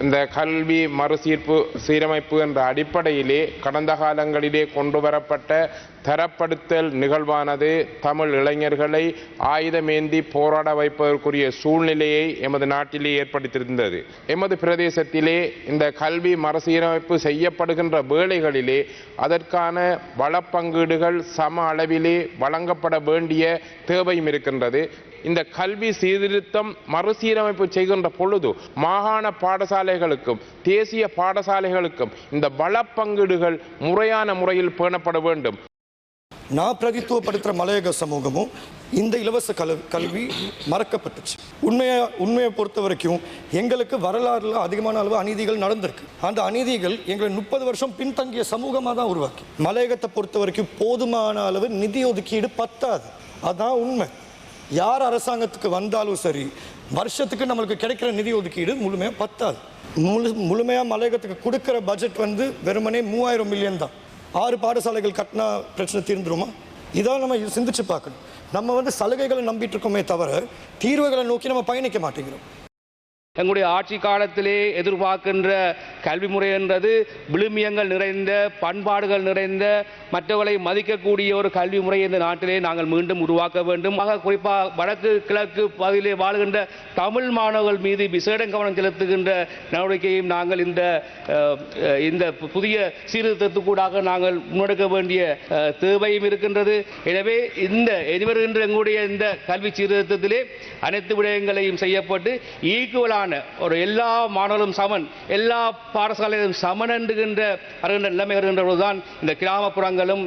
இந்த கல்வி மறுசீர்ப்பு சீரமைப்பு என்ற அடிப்படையிலே கடந்த காலங்களிலே கொண்டு வரப்பட்ட தரப்படுத்தல் நிகழ்வானது தமிழ் இளைஞர்களை ஆயுதமேந்தி போராட வைப்பதற்குரிய சூழ்நிலையை எமது நாட்டிலே ஏற்படுத்தியிருந்தது. எமது பிரதேசத்திலே இந்த கல்வி மறுசீரமைப்பு செய்யப்படுகின்ற வேளைகளிலே அதற்கான வளப்பங்கீடுகள் சம அளவிலே வழங்கப்பட வேண்டிய தேவையும் இருக்கின்றது. இந்த கல்வி சீர்திருத்தம் மறுசீரமைப்பு செய்கின்ற பொழுது மாகாண பாடசாலைகளுக்கும் தேசிய பாடசாலைகளுக்கும் இந்த வளப்பங்கீடுகள் முறையான முறையில் பேணப்பட வேண்டும். நான் பிரதித்துவப்படுத்துகிற மலையக சமூகமும் இந்த இலவச கல கல்வி மறக்கப்பட்டுச்சு. உண்மையை உண்மையை பொறுத்த வரைக்கும் எங்களுக்கு வரலாறுல அதிகமான அளவு அநீதிகள் நடந்திருக்கு. அந்த அநீதிகள் எங்களை முப்பது வருஷம் பின்தங்கிய சமூகமாக தான் உருவாக்கி. மலையகத்தை பொறுத்த வரைக்கும் போதுமான அளவு நிதி ஒதுக்கீடு பத்தாது. அதான் உண்மை. யார் அரசாங்கத்துக்கு வந்தாலும் சரி வருஷத்துக்கு நம்மளுக்கு கிடைக்கிற நிதி ஒதுக்கீடு முழுமையாக பத்தாது. முழு முழுமையாக மலையகத்துக்கு கொடுக்குற பட்ஜெட் வந்து வெறுமனே மூவாயிரம் மில்லியன் தான். ஆறு பாடசாலைகள் கட்டினா பிரச்சனை தீர்ந்துருமா? இதான் நம்ம சிந்திச்சு பார்க்கணும். நம்ம வந்து சலுகைகளை நம்பிட்டு இருக்கோமே தவிர தீர்வுகளை நோக்கி நம்ம பயணிக்க மாட்டேங்கிறோம். எங்களுடைய ஆட்சி காலத்திலே எதிர்பார்க்கின்ற கல்வி முறை என்றது விழுமியங்கள் நிறைந்த பண்பாடுகள் நிறைந்த மற்றவர்களை மதிக்கக்கூடிய ஒரு கல்வி முறை இந்த நாட்டிலே நாங்கள் மீண்டும் உருவாக்க வேண்டும். ஆக குறிப்பாக வடக்கு கிழக்கு பகுதியிலே வாழ்கின்ற தமிழ் மாணவர்கள் மீது விசேட கவனம் செலுத்துகின்ற நடவடிக்கையும் நாங்கள் இந்த இந்த புதிய சீர்திருத்தத்துக்கூடாக நாங்கள் முன்னெடுக்க வேண்டிய தேவையும் இருக்கின்றது. எனவே இந்த எதிர்வருகின்ற எங்களுடைய இந்த கல்வி சீர்திருத்தத்திலே அனைத்து விடயங்களையும் செய்யப்பட்டு ஈக்குவலான ஒரு எல்லா மாணவர்களும் சமன் எல்லா பாடசாலைகளும் சமன் வருகின்ற நிலைமை வருகின்ற இந்த கிராமப்புறங்களும்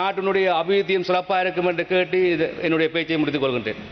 நாட்டினுடைய அபிவிருத்தியும் சிறப்பாக இருக்கும் என்று கேட்டு என்னுடைய பேச்சை முடித்துக் கொள்கின்றேன்.